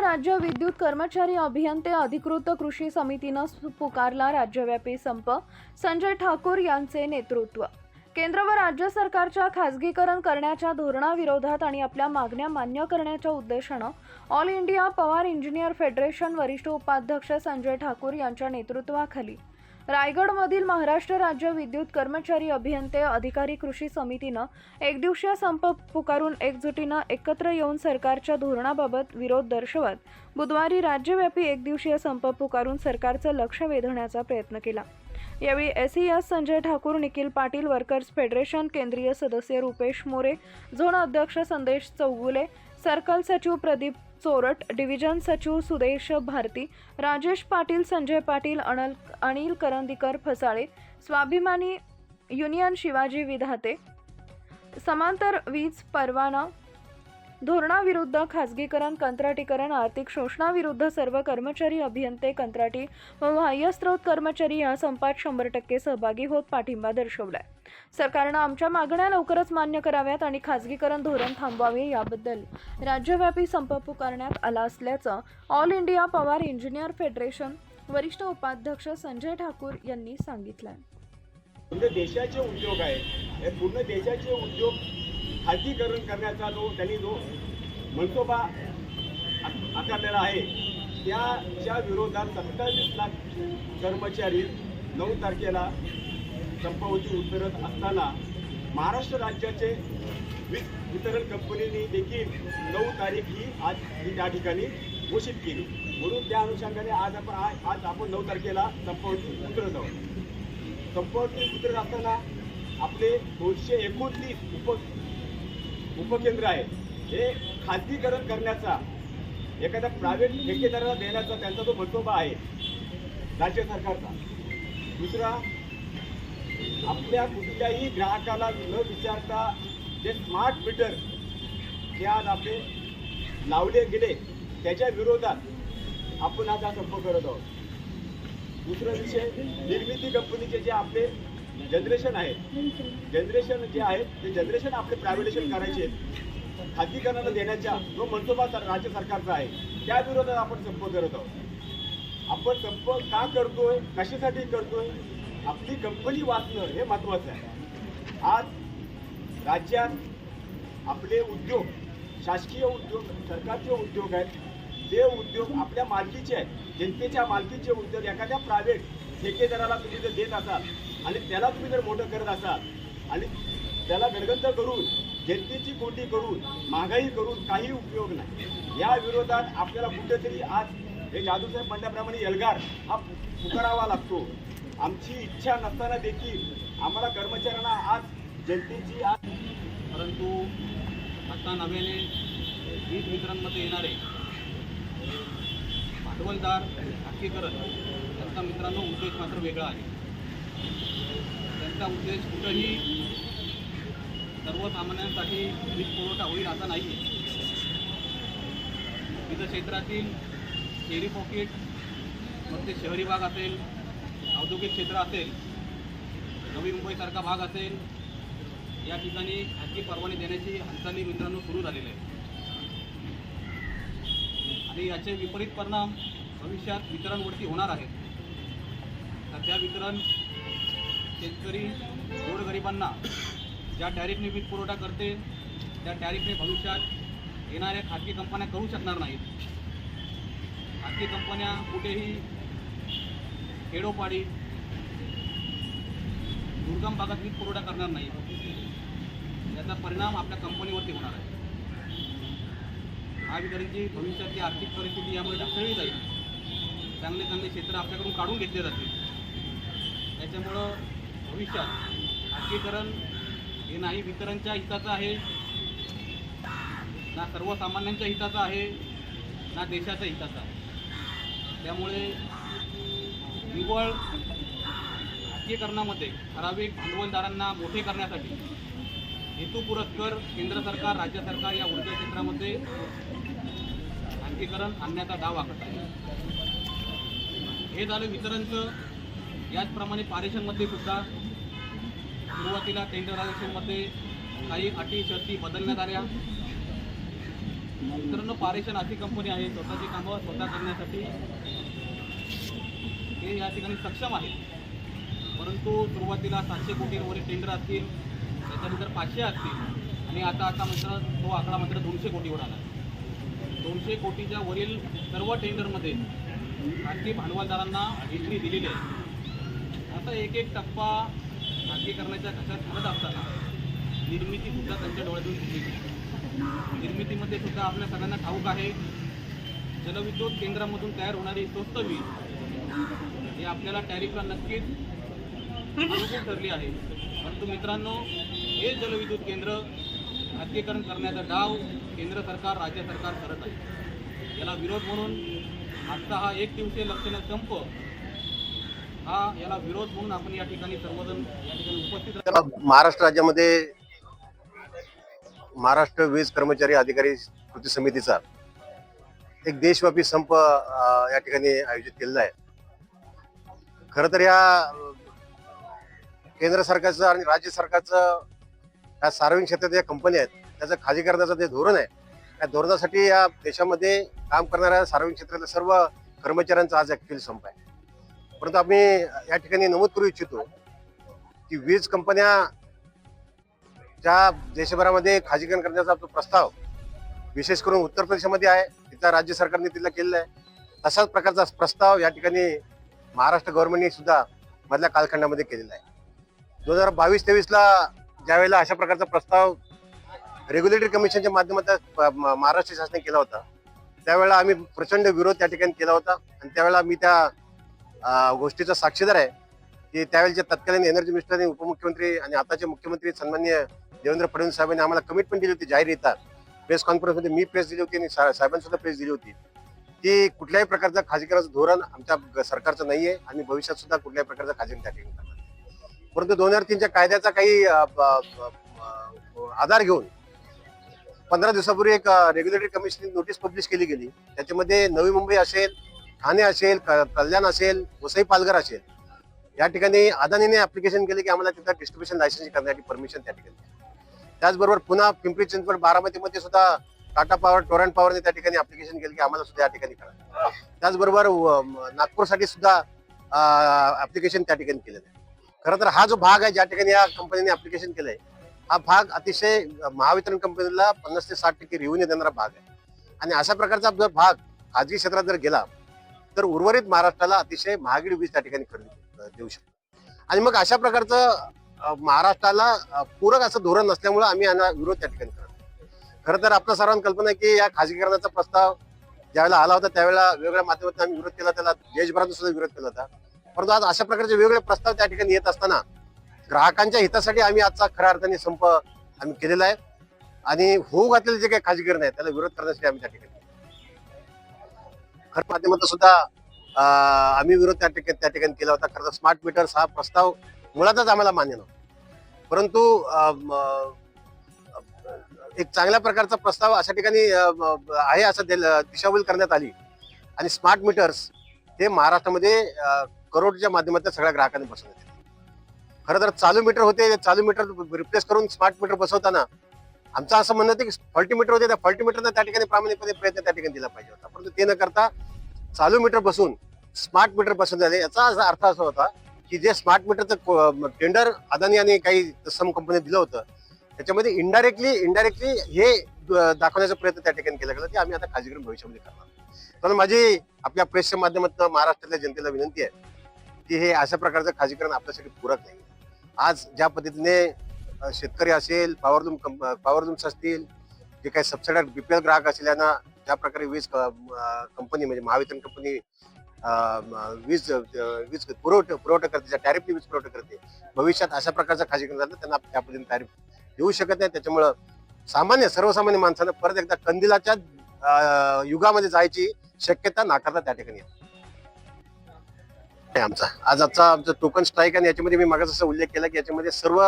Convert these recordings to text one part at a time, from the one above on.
राज्य विद्युत कर्मचारी अभियंते अधिकृत कृषी समितीनं पुकारला राज्यव्यापी संप. संजय ठाकूर यांचे नेतृत्व. केंद्र व राज्य सरकारच्या खासगीकरण करण्याच्या धोरणाविरोधात आणि आपल्या मागण्या मान्य करण्याच्या उद्देशानं all India power engineer federation वरिष्ठ उपाध्यक्ष संजय ठाकूर यांच्या नेतृत्वाखाली रायगडमधील महाराष्ट्र राज्य विद्युत कर्मचारी अभियंते अधिकारी कृषी समितीनं एकदिवसीय संप पुकारून एकजुटीनं एकत्र येऊन सरकारच्या धोरणाबाबत विरोध दर्शवत बुधवारी राज्यव्यापी एकदिवसीय संप पुकारून सरकारचं लक्ष वेधण्याचा प्रयत्न केला. यावेळी S S Sanjay Thakur Nikhil Patil workers federation केंद्रीय सदस्य रुपेश मोरे झोन अध्यक्ष संदेश चौगुले सर्कल सचिव प्रदीप चोरट डिव्हिजन सचिव सुदेश भारती राजेश पाटील संजय पाटील अनल अनिल करंदीकर फसाळे स्वाभिमानी युनियन शिवाजी विधाते समांतर वीज परवाना धोरणाविरुद्ध खाजगीकरण कंत्राटीकरण आर्थिक शोषणाविरुद्ध सर्व कर्मचारी अभियंते कंत्राटी व बाह्यस्त्रोत कर्मचारी या संपात शंभर टक्के सहभागी होत पाठिंबा दर्शवलाय. सरकारनं आमच्या मागण्या लवकरच मान्य कराव्यात आणि खाजगीकरण धोरण थांबवावे याबद्दल राज्यव्यापी संप पुकारण्यात आला असल्याचं all India power engineer federation वरिष्ठ उपाध्यक्ष संजय ठाकूर यांनी सांगितलं म्हणजे देशाचे उद्योग आहे पूर्ण देशाचे उद्योग खाजगीकरण करण्याचा जो त्यांनी जो मनसोबा आकारलेला आहे त्याच्या विरोधात सत्तावीस लाख कर्मचारी नऊ तारखेला संपावरती उतरत असताना महाराष्ट्र राज्याचे वीज वितरण कंपनीने देखील नऊ तारीख ही आज ही त्या ठिकाणी घोषित केली. म्हणून त्या अनुषंगाने आज आपण आज आज आपण नऊ तारखेला संपावरती उतरत आहोत संपर्क उतरत असताना आपले दोनशे एकोणतीस उप उपकेंद्र आहे. हे खाजगीकरण करण्याचा एखाद्या प्रायव्हेट ठेकेदाराला देण्याचा त्यांचा जो मनसोबा आहे राज्य सरकारचा. दुसरा आपल्या कुठल्याही ग्राहकाला न विचारता जे स्मार्ट मीटर जे आज आपले लावले गेले त्याच्या विरोधात आपण आज हा संप करत आहोत. दुसरा विषय निर्मिती कंपनीचे जे आपले जनरेशन आहे जनरेशन जे आहे ते जनरेशन आपले प्रायव्हेटेशन करायचे खाजगीकरणाला देण्याच्या जो मनसोबा राज्य सरकारचा आहे त्या विरोधात आपण संप करत आहोत. आपण संप का करतोय कशासाठी करतोय आपली कंपनी वाचणं हे महत्वाचं आहे. आज राज्यात आपले उद्योग शासकीय उद्योग सरकारचे उद्योग आहेत. ते उद्योग आपल्या मालकीचे आहेत. जनतेच्या मालकीचे उद्योग एखाद्या प्रायव्हेट ठेकेदाराला तुम्ही जर देत असाल आणि त्याला तुम्ही जर मोठं करत असाल आणि त्याला गणगंत करून जनतेची कोटी करून महागाई करून काही उपयोग नाही. या विरोधात आपल्याला कुठेतरी आज हे जादूसाहेब म्हणल्याप्रमाणे एल्गार हा पुकारावा लागतो. आमची इच्छा नसताना देखील आम्हाला कर्मचाऱ्यांना आज जनतेची आज परंतु आता नव्याने वीज मित्रांमध्ये येणारे भांडवलदार हक्कीकरण त्यांचा मित्रांनो उद्देश मात्र वेगळा आहे. त्यांचा उद्देश कुठंही सर्वसामान्यांसाठी वीज पुरवठा होईल असा नाही आहे वीज क्षेत्रातील शेरी पॉकेट मग ते शहरी भाग असेल औद्योगिक क्षेत्र असेल नवी मुंबईसारखा भाग असेल या ठिकाणी खाजगी परवाने देण्याची हालचाली मित्रांनो सुरू झालेली आहे आणि याचे विपरीत परिणाम भविष्यात वितरणवरती होणार आहेत. सध्या वितरण शेतकरी गोरगरिबांना ज्या टॅरिफने वीज पुरवठा करते त्या टॅरिफने भविष्यात येणाऱ्या खाजगी कंपन्या करू शकणार नाहीत. खाजगी कंपन्या कुठेही खेडोपाडी दुर्गम भागात वीज पुरवठा करणार नाही याचा परिणाम आपल्या कंपनीवरती होणार आहे. महावितरणची भविष्यातली आर्थिक परिस्थिती यामुळे ढासळली जाईल. चांगले चांगले क्षेत्र आपल्याकडून काढून घेतले जातील. त्याच्यामुळं भविष्यात. खाजगीकरण हे नाही वितरणच्या हिताचं आहे. ना सर्वसामान्यांच्या हिताचं आहे ना देशाच्या हिताचं आहे. त्यामुळे निव्वळ राजकीयकरणामध्ये ठराविक भांडवलदारांना मोठे करण्यासाठी हेतू पुरस्कर केंद्र सरकार राज्य सरकार या ऊर्जा क्षेत्रामध्ये खाजगीकरण आणण्याचा डाव आखत आहे. हे झालं वितरणचं. याचप्रमाणे पारेषणमध्ये सुद्धा सुरुवातीला टेंडर आरक्षणमध्ये काही अटी शर्ती बदलण्यात आल्या. मित्रांनो पारेषण अशी कंपनी आहे स्वतःची कामं स्वतः करण्यासाठी. हे या ठिकाणी सक्षम आहेत परंतु सुरुवातीला सातशे कोटीवरील टेंडर असतील त्याच्यानंतर पाचशे असतील आणि आता आता मात्र तो आकडा मात्र दोनशे कोटीवर आला. दोनशे कोटीच्या वरील सर्व टेंडरमध्ये खाजगी भांडवलदारांना एंट्री दिलेली आहे. आता एक एक टप्पा राजकीयकरणाच्या कशात घडत असताना निर्मितीसुद्धा त्यांच्या डोळ्यातून दिसली निर्मितीमध्ये सुद्धा आपल्या सगळ्यांना ठाऊक आहे. जलविद्युत केंद्रामधून तयार होणारी स्वस्त वीज ही आपल्याला टॅरिफला नक्कीच अनुकूल ठरली आहे. परंतु मित्रांनो हे जलविद्युत केंद्र खाजगीकरण करण्याचा डाव केंद्र सरकार राज्य सरकार करत आहे. याला विरोध म्हणून आजचा हा एक दिवसीय लक्षणीय संप हा याला विरोध म्हणून आपण या ठिकाणी सर्वजण या ठिकाणी उपस्थित महाराष्ट्र राज्यामध्ये महाराष्ट्र वीज कर्मचारी अधिकारी कृती समितीचा एक देशव्यापी संप या ठिकाणी आयोजित केलेला आहे. खर तर या केंद्र सरकारचं आणि राज्य सरकारचं या सार्वजनिक क्षेत्रात ज्या कंपन्या आहेत त्याचं खाजगीकरणाचं जे धोरण आहे त्या धोरणासाठी या देशामध्ये काम करणाऱ्या सार्वजनिक क्षेत्रातल्या सर्व कर्मचाऱ्यांचा आज ऍक्च्युअली संप आहे. परंतु आम्ही या ठिकाणी नमूद करू इच्छितो की वीज कंपन्या ज्या देशभरामध्ये खाजगीकरण करण्याचा जो प्रस्ताव विशेष करून उत्तर प्रदेशमध्ये आहे तिथं राज्य सरकारने तिथला केलेला आहे तसाच प्रकारचा प्रस्ताव या ठिकाणी महाराष्ट्र गव्हर्नमेंटने सुद्धा मधल्या कालखंडामध्ये केलेला आहे. दोन हजार बावीस तेवीसला ज्यावेळेला अशा प्रकारचा प्रस्ताव रेग्युलेटरी कमिशनच्या माध्यमातून महाराष्ट्र शासनाने केला होता त्यावेळेला आम्ही प्रचंड विरोध त्या ठिकाणी केला होता आणि त्यावेळेला मी त्या गोष्टीचा साक्षीदार आहे. की त्यावेळेच्या तत्कालीन एनर्जी मिनिस्टर आणि उपमुख्यमंत्री आणि आताचे मुख्यमंत्री सन्मान्य देवेंद्र फडणवीस साहेबांनी आम्हाला कमिटमेंट दिली होती जाहीर येतात प्रेस कॉन्फरन्समध्ये मी प्रेस दिली होती आणि सा- साहेबांनी सुद्धा प्रेस दिली होती. की कुठल्याही प्रकारचं खाजगीकरणाचं धोरण आमच्या सरकारचं नाही आहे आणि भविष्यात सुद्धा कुठल्याही प्रकारचं खाजगी त्या ठिकाणी करणार परंतु दोन हजार तीनच्या कायद्याचा काही आधार घेऊन पंधरा दिवसापूर्वी एक रेग्युलेटरी कमिशन नोटीस पब्लिश केली गेली. त्याच्यामध्ये नवी मुंबई असेल ठाणे असेल क- कल्याण असेल वसई पालघर असेल या ठिकाणी अदानीने ऍप्लिकेशन केले की आम्हाला तिथं डिस्ट्रीब्युशन लायसन्स करण्यासाठी परमिशन त्या ठिकाणी. त्याचबरोबर पुन्हा पिंपरी चिंचवड बारामतीमध्ये सुद्धा टाटा पॉवर टोरंट पॉवरने त्या ठिकाणी ऍप्लिकेशन केलं की आम्हाला सुद्धा या ठिकाणी करा. त्याचबरोबर नागपूरसाठी सुद्धा ऍप्लिकेशन त्या ठिकाणी केलेलं आहे. खरं तर हा जो भाग आहे ज्या ठिकाणी या कंपनीने ऍप्लिकेशन केलंय हा भाग अतिशय महावितरण कंपनीला पन्नास ते साठ टक्के रेव्हेन्यू देणारा भाग आहे. आणि अशा प्रकारचा जर भाग खाजगी क्षेत्रात जर गेला तर उर्वरित महाराष्ट्राला अतिशय महागडी वीज त्या ठिकाणी खरेदी देऊ शकतो. आणि मग अशा प्रकारचं महाराष्ट्राला पूरक असं धोरण नसल्यामुळे आम्ही यांना विरोध त्या ठिकाणी करतो खरं तर आपल्या सर्वांना कल्पना आहे की या खाजगीकरणाचा प्रस्ताव ज्यावेळेला आला होता त्यावेळेला वेगवेगळ्या माध्यमातून आम्ही विरोध केला त्याला देशभरातून सुद्धा विरोध केला होता. परंतु आज अशा प्रकारचे वेगवेगळे प्रस्ताव त्या ठिकाणी येत असताना ग्राहकांच्या हितासाठी आम्ही आजचा खऱ्या अर्थाने संप आम्ही केलेला आहे. आणि होऊ घातलेले जे काही खाजगीकरण आहे त्याला विरोध करण्यासाठी आम्ही त्या ठिकाणी खर माध्यमातून सुद्धा आम्ही विरोध त्या ठिकाणी त्या ठिकाणी केला होता. खरं स्मार्ट मीटर्स हा प्रस्ताव मुळातच आम्हाला मान्य नव्हता. परंतु एक चांगल्या प्रकारचा प्रस्ताव अशा ठिकाणी आहे असं दिशाभूल करण्यात आली. आणि स्मार्ट मीटर्स हे महाराष्ट्रामध्ये करोडच्या माध्यमातून सगळ्या ग्राहकांनी बसवण्यात खरं तर चालू मीटर होते चालू मीटर रिप्लेस करून स्मार्ट मीटर बसवताना आमचं असं म्हणणं होतं की फॉल्टी मीटर होते त्या फॉल्टी मीटरनं त्या ठिकाणी प्रामाणिकपणे प्रयत्न त्या ठिकाणी दिला पाहिजे होता. परंतु ते न करता चालू मीटर बसून स्मार्ट मीटर बसून झाले याचा असा अर्थ असा होता की जे स्मार्ट मीटरचं टेंडर अदानी आणि काही सम कंपनी दिलं होतं त्याच्यामध्ये इनडायरेक्टली इनडायरेक्टली हे दाखवण्याचा प्रयत्न त्या ठिकाणी केला गेला की आम्ही आता खाजगीकरण भविष्यामध्ये करणार तर माझी आपल्या प्रेसच्या माध्यमातून महाराष्ट्रातल्या जनतेला विनंती आहे की हे अशा प्रकारचं खाजगीकरण आपल्यासाठी पूरक नाही. आज ज्या पद्धतीने शेतकरी असेल पॉवरलूम पॉवरलूम्स असतील जे काही सबसिडार बीपीएल ग्राहक असेल यांना ज्या प्रकारे वीज कंपनी म्हणजे महावितरण कंपनी वीज वीज पुरवठा पुरवठा करते ज्या टॅरिफने वीज पुरवठा करते भविष्यात अशा प्रकारचं खाजगीकरण झालं त्यांना त्या पद्धतीने टॅरिफ देऊ शकत नाही. त्याच्यामुळं सामान्य सर्वसामान्य माणसानं परत एकदा कंदिलाच्या युगामध्ये जायची शक्यता नाकारता त्या ठिकाणी. आहे. आमचा. आज आजचा आमचा टोकन स्ट्राईक आणि याच्यामध्ये मी मागास असा उल्लेख केला की याच्यामध्ये सर्व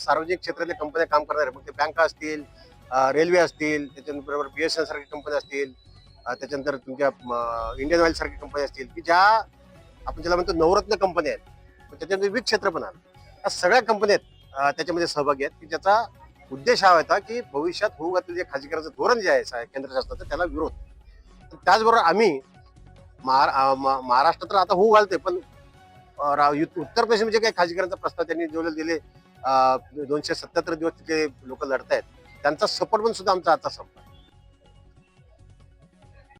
सार्वजनिक क्षेत्रातल्या कंपन्या काम करणार आहे मग ते बँका असतील रेल्वे असतील त्याच्याबरोबर बीएसएनएल सारख्या कंपन्या असतील त्याच्यानंतर तुमच्या इंडियन ऑइल सारख्या कंपन्या असतील की ज्या आपण ज्याला म्हणतो नवरत्न कंपन्या आहेत. त्याच्यामध्ये विविध क्षेत्र पण आहेत. या सगळ्या कंपन्या आहेत त्याच्यामध्ये सहभागी आहेत की ज्याचा उद्देश हा होता की भविष्यात होऊ घातलेलं जे खाजगीकरणाचं धोरण जे आहे केंद्र शासनाचं त्याला विरोध. त्याचबरोबर आम्ही महाराष्ट्र म- महाराष्ट्रात तर आता होऊ घालते पण रा- उत्तर प्रदेशमध्ये म्हणजे काही खाजगीकरणाचा प्रस्ताव त्यांनी जो दिले दोनशे सत्याहत्तर दिवस तिथे लोक लढतायत. त्यांचा सपोर्ट पण सुद्धा आमचा आता संपला.